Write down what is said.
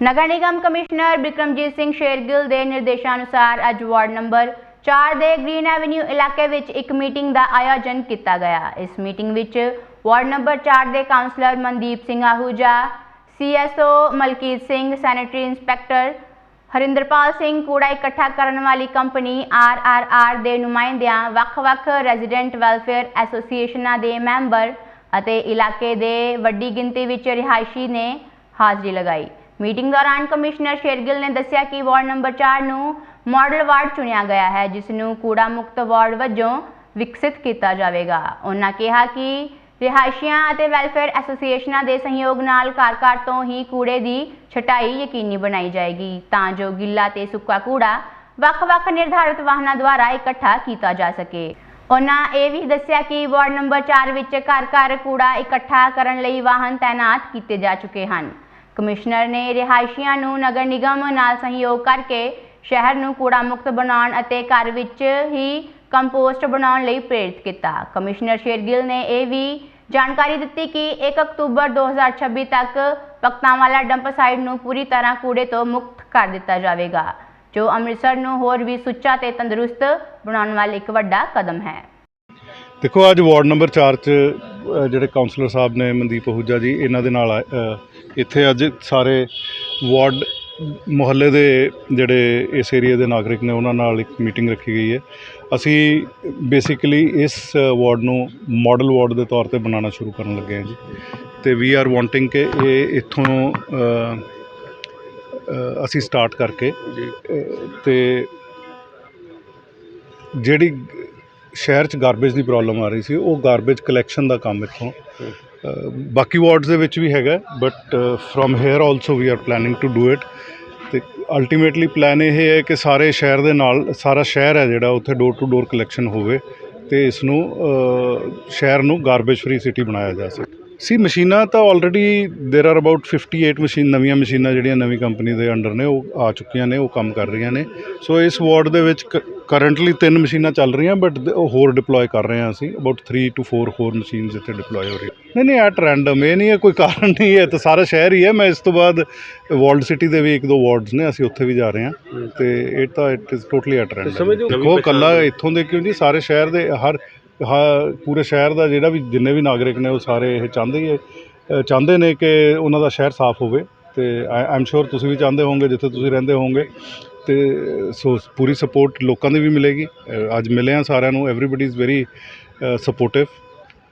Nagar Nigam commissioner Bikramjit Singh Shergill ਦੇ ਨਿਰਦੇਸ਼ਾਂ ਅਨੁਸਾਰ ਅੱਜ ਵਾਰਡ ਨੰਬਰ 4 ਦੇ ਗ੍ਰੀਨ ਐਵਨਿਊ ਇਲਾਕੇ ਵਿੱਚ ਇੱਕ ਮੀਟਿੰਗ ਦਾ ਆਯੋਜਨ ਕੀਤਾ ਗਿਆ। ਇਸ ਮੀਟਿੰਗ ਵਿੱਚ ਵਾਰਡ ਨੰਬਰ 4 ਦੇ councillor Mandeep Singh Ahuja, CSO Malkeet Singh, sanitary inspector Harinderpal Singh ਕੂੜਾ ਇਕੱਠਾ ਕਰਨ ਵਾਲੀ ਕੰਪਨੀ ਆਰਆਰਆਰ ਦੇ ਨੁਮਾਇੰਦਿਆਂ, ਵੱਖ-ਵੱਖ ਰੈਜ਼ੀਡੈਂਟ ਵੈਲਫੇਅਰ ਐਸੋਸੀਏਸ਼ਨਾਂ ਦੇ ਮੈਂਬਰ ਅਤੇ ਇਲਾਕੇ ਦੇ ਵੱਡੀ ਗਿਣਤੀ ਵਿੱਚ ਰਿਹਾਇਸ਼ੀ ਨੇ ਹਾਜ਼ਰੀ ਲਗਾਈ। ਮੀਟਿੰਗ ਦੌਰਾਨ ਕਮਿਸ਼ਨਰ ਸ਼ੇਰਗਿੱਲ ਨੇ ਦੱਸਿਆ ਕਿ ਵਾਰਡ ਨੰਬਰ 4 ਨੂੰ ਮਾਡਲ ਵਾਰਡ ਚੁਣਿਆ ਗਿਆ ਹੈ, ਜਿਸ ਨੂੰ ਕੂੜਾ ਮੁਕਤ ਵਾਰਡ ਵਜੋਂ ਵਿਕਸਿਤ ਕੀਤਾ ਜਾਵੇਗਾ। ਉਹਨਾਂ ਕਿਹਾ ਕਿ ਰਿਹਾਇਸ਼ੀਆਂ ਅਤੇ ਵੈਲਫੇਅਰ ਐਸੋਸੀਏਸ਼ਨਾਂ ਦੇ ਸਹਿਯੋਗ ਨਾਲ ਘਰ-ਘਰ ਤੋਂ ਹੀ ਕੂੜੇ ਦੀ ਛਟਾਈ ਯਕੀਨੀ ਬਣਾਈ ਜਾਏਗੀ, ਤਾਂ ਜੋ ਗਿੱਲਾ ਤੇ ਸੁੱਕਾ ਕੂੜਾ ਵੱਖ-ਵੱਖ ਨਿਰਧਾਰਿਤ ਵਾਹਨਾਂ ਦੁਆਰਾ ਇਕੱਠਾ ਕੀਤਾ ਜਾ ਸਕੇ। ਉਹਨਾਂ ਇਹ ਵੀ ਦੱਸਿਆ ਕਿ ਵਾਰਡ ਨੰਬਰ 4 ਵਿੱਚ ਘਰ-ਘਰ ਕੂੜਾ ਇਕੱਠਾ ਕਰਨ ਲਈ ਵਾਹਨ ਤਾਇਨਾਤ ਕੀਤੇ ਜਾ ਚੁੱਕੇ ਹਨ। ਕਮਿਸ਼ਨਰ ਨੇ ਰਿਹਾਇਸ਼ੀਆਂ ਨੂੰ ਨਗਰ ਨਿਗਮ ਨਾਲ ਸਹਿਯੋਗ ਕਰਕੇ ਸ਼ਹਿਰ ਨੂੰ ਕੂੜਾ ਮੁਕਤ ਬਣਾਉਣ ਅਤੇ ਘਰ ਵਿੱਚ ਹੀ ਕੰਪੋਸਟ ਬਣਾਉਣ ਲਈ ਪ੍ਰੇਰਿਤ ਕੀਤਾ। ਕਮਿਸ਼ਨਰ ਸ਼ੇਰਗਿੱਲ ਨੇ ਇਹ ਵੀ ਜਾਣਕਾਰੀ ਦਿੱਤੀ ਕਿ 1 ਅਕਤੂਬਰ 2026 ਤੱਕ ਪਕਤਾਵਾਲਾ ਡੰਪ ਸਾਈਟ ਨੂੰ ਪੂਰੀ ਤਰ੍ਹਾਂ ਕੂੜੇ ਤੋਂ ਮੁਕਤ ਕਰ ਦਿੱਤਾ ਜਾਵੇਗਾ, ਜੋ ਅੰਮ੍ਰਿਤਸਰ ਨੂੰ ਹੋਰ ਵੀ ਸੁੱਚਾ ਤੇ ਤੰਦਰੁਸਤ ਬਣਾਉਣ ਵਾਲਾ ਇੱਕ ਵੱਡਾ ਕਦਮ ਹੈ। ਦੇਖੋ, ਅੱਜ ਵਾਰਡ ਨੰਬਰ 4 ਚ ਜਿਹੜੇ ਕਾਉਂਸਲਰ ਸਾਹਿਬ ਨੇ ਮਨਦੀਪ ਅਹੂਜਾ ਜੀ, ਇਹਨਾਂ ਦੇ ਨਾਲ ਇੱਥੇ ਅੱਜ ਸਾਰੇ ਵਾਰਡ ਮੁਹੱਲੇ ਦੇ ਜਿਹੜੇ ਇਸ ਏਰੀਆ ਦੇ ਨਾਗਰਿਕ ਨੇ ਉਹਨਾਂ ਨਾਲ ਇੱਕ ਮੀਟਿੰਗ ਰੱਖੀ ਗਈ ਹੈ। ਅਸੀਂ ਬੇਸਿਕਲੀ ਇਸ ਵਾਰਡ ਨੂੰ ਮਾਡਲ ਵਾਰਡ ਦੇ ਤੌਰ ਤੇ ਬਣਾਉਣਾ ਸ਼ੁਰੂ ਕਰਨ ਲੱਗੇ ਹਾਂ ਜੀ। ਤੇ ਵੀ ਆਰ ਵਾਂਟਿੰਗ ਕਿ ਇਹ ਇੱਥੋਂ ਅਸੀਂ ਸਟਾਰਟ ਕਰਕੇ ਤੇ ਜਿਹੜੀ ਸ਼ਹਿਰ 'ਚ ਗਾਰਬੇਜ ਦੀ ਪ੍ਰੋਬਲਮ ਆ ਰਹੀ ਸੀ ਉਹ ਗਾਰਬੇਜ ਕਲੈਕਸ਼ਨ ਦਾ ਕੰਮ ਇੱਥੋਂ ਬਾਕੀ ਵਾਰਡਸ ਦੇ ਵਿੱਚ ਵੀ ਹੈਗਾ but from here also we are planning to do it ਤੇ ਅਲਟੀਮੇਟਲੀ ਪਲਾਨ ਇਹ ਹੈ ਕਿ ਸਾਰੇ ਸ਼ਹਿਰ ਦੇ ਨਾਲ ਸਾਰਾ ਸ਼ਹਿਰ ਹੈ ਜਿਹੜਾ ਉੱਥੇ ਡੋਰ ਟੂ ਡੋਰ ਕਲੈਕਸ਼ਨ ਹੋਵੇ ਤੇ ਇਸ ਨੂੰ ਅ, ਸ਼ਹਿਰ ਨੂੰ ਗਾਰਬੇਜ ਫ੍ਰੀ ਸਿਟੀ ਬਣਾਇਆ ਜਾ ਸਕੇ ਸੀ ਮਸ਼ੀਨਾਂ ਤਾਂ already there are about 58 machine ਨਵੀਆਂ ਮਸ਼ੀਨਾਂ ਜਿਹੜੀਆਂ ਨਵੀਂ ਕੰਪਨੀ ਦੇ ਅੰਡਰ ਨੇ ਉਹ ਆ ਚੁੱਕੀਆਂ ਨੇ ਉਹ ਕੰਮ ਕਰ ਰਹੀਆਂ ਨੇ ਸੋ ਇਸ ਵਾਰਡ ਦੇ ਵਿੱਚ ਕਰੰਟਲੀ ਤਿੰਨ ਮਸ਼ੀਨਾਂ ਚੱਲ ਰਹੀਆਂ ਬਟ ਉਹ ਹੋਰ ਡਿਪਲੋਏ ਕਰ ਰਹੇ ਹਾਂ ਅਸੀਂ। ਅਬਾਊਟ 3 ਟੂ 4 ਹੋਰ ਮਸ਼ੀਨਸ ਇੱਥੇ ਡਿਪਲੋਏ ਹੋ ਰਹੀਆਂ। ਨਹੀਂ ਨਹੀਂ ਐਟ ਰੈਂਡਮ ਇਹ ਨਹੀਂ ਹੈ ਕੋਈ ਕਾਰਨ ਨਹੀਂ ਹੈ। ਤਾਂ ਸਾਰਾ ਸ਼ਹਿਰ ਹੀ ਹੈ। ਮੈਂ ਇਸ ਤੋਂ ਬਾਅਦ ਵਰਲਡ ਸਿਟੀ ਦੇ ਵੀ ਇੱਕ ਦੋ ਵਾਰਡਸ ਨੇ ਅਸੀਂ ਉੱਥੇ ਵੀ ਜਾ ਰਹੇ ਹਾਂ। ਤੇ ਇਹ ਤਾਂ it is totally at random ਦੇਖੋ ਕੱਲਾ ਇੱਥੋਂ ਦੇ ਕਿਉਂ ਨਹੀਂ ਸਾਰੇ ਸ਼ਹਿਰ ਦੇ ਹਰ ਪੂਰੇ ਸ਼ਹਿਰ ਦਾ ਜਿਹੜਾ ਵੀ ਜਿੰਨੇ ਵੀ ਨਾਗਰਿਕ ਨੇ ਉਹ ਸਾਰੇ ਇਹ ਚਾਹੁੰਦੇ ਹੀ ਹੈ- ਚਾਹੁੰਦੇ ਨੇ ਕਿ ਉਹਨਾਂ ਦਾ ਸ਼ਹਿਰ ਸਾਫ਼ ਹੋਵੇ। ਤੇ ਆਈ ਐਮ ਸ਼ੋਰ ਤੁਸੀਂ ਵੀ ਚਾਹੁੰਦੇ ਹੋਵੋਗੇ ਜਿੱਥੇ ਤੁਸੀਂ ਰਹਿੰਦੇ ਹੋਵੋਗੇ। ਤੇ ਸੋ ਪੂਰੀ ਸਪੋਰਟ ਲੋਕਾਂ ਦੀ ਵੀ ਮਿਲੇਗੀ। ਅੱਜ ਮਿਲੇ ਆ ਸਾਰਿਆਂ ਨੂੰ। Everybody is very supportive